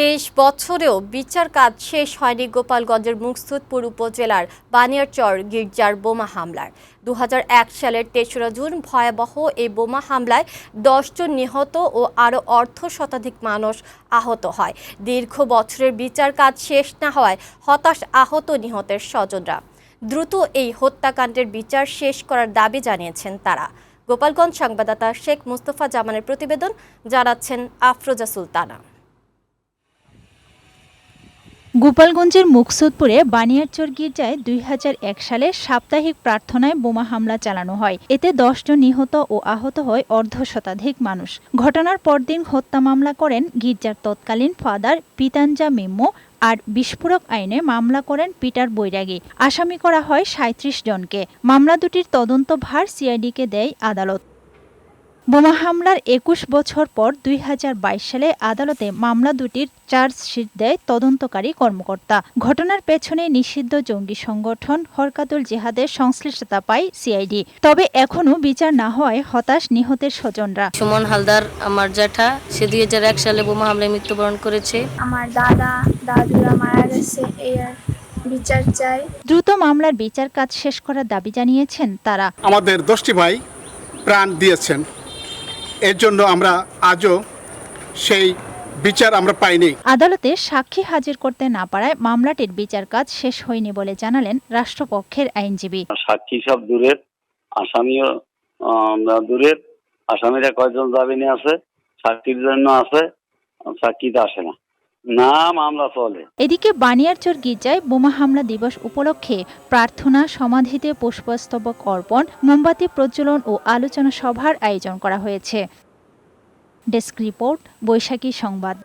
তেইশ বছরেও বিচার কাজ শেষ হয়নি গোপালগঞ্জের মুকসুদপুর উপজেলার বানিয়ারচর গির্জার বোমা হামলার। দু হাজার এক সালের তেসরা জুন ভয়াবহ এই বোমা হামলায় দশজন নিহত ও আরও অর্ধ শতাধিক মানুষ আহত হয়। দীর্ঘ বছরের বিচার কাজ শেষ না হওয়ায় হতাশ আহত নিহতের স্বজনরা। দ্রুত এই হত্যাকাণ্ডের বিচার শেষ করার দাবি জানিয়েছেন তারা। গোপালগঞ্জ সংবাদদাতা শেখ মুস্তফা জামানের প্রতিবেদন, জানাচ্ছেন আফরোজা সুলতানা। গোপালগঞ্জের মুকসুদপুরে বানিয়ারচর গির্জায় দুই হাজার এক সালে সাপ্তাহিক প্রার্থনায় বোমা হামলা চালানো হয়। এতে দশজন নিহত ও আহত হয় অর্ধ শতাধিক মানুষ। ঘটনার পরদিন হত্যা মামলা করেন গির্জার তৎকালীন ফাদার পিতাঞ্জা মেম্মো আর বিস্ফোরক আইনে মামলা করেন পিটার বৈরাগী। আসামি করা হয় সাঁত্রিশ জনকে। মামলা দুটির তদন্ত ভার সিআইডিকে দেয় আদালত। বোমা হামলার একুশ বছর পর দুই হাজার বাইশ সালে আদালতে মামলা দুটির চার্জশিট দেয় তদন্তকারী কর্মকর্তা। ঘটনার পেছনে নিষিদ্ধ জঙ্গি সংগঠন হরকাতুল জেহাদের সংশ্লিষ্টতা পায় সিআইডি। তবে এখনও বিচার না হওয়ায় হতাশ নিহতের স্বজনরা। সুমন হালদার আমার জ্যাঠা সে দুই হাজার এক সালে বোমা হামলায় মৃত্যুবরণ করেছে। আমার দাদা দাদুরা মারা গেছে এই বিচার চাই। দ্রুত মামলার বিচার কাজ শেষ করার দাবি জানিয়েছেন তারা। আমাদের দশটি ভাই প্রাণ দিয়েছেন। এর জন্য আমরা আজও সেই বিচার আমরা পাইনি। আদালতে সাক্ষী হাজির করতে না পারায় মামলাটির বিচার কাজ শেষ হয়নি বলে জানালেন রাষ্ট্রপক্ষের আইনজীবী। সাক্ষী সব দূরের আসামিও দূরের আসামিরা কয়জন জামিনে আছে সাক্ষীর জন্য আছে সাক্ষীতে আসে না। না, মামলা চলে। এদিকে বানিয়ারচর গির্জায় বোমা হামলা দিবস উপলক্ষে প্রার্থনা সমাধিতে পুষ্পস্তবক অর্পণ, মোমবাতি প্রজ্বলন ও আলোচনা সভার আয়োজন করা হয়েছে। ডেস্ক রিপোর্ট, বৈশাখী সংবাদ।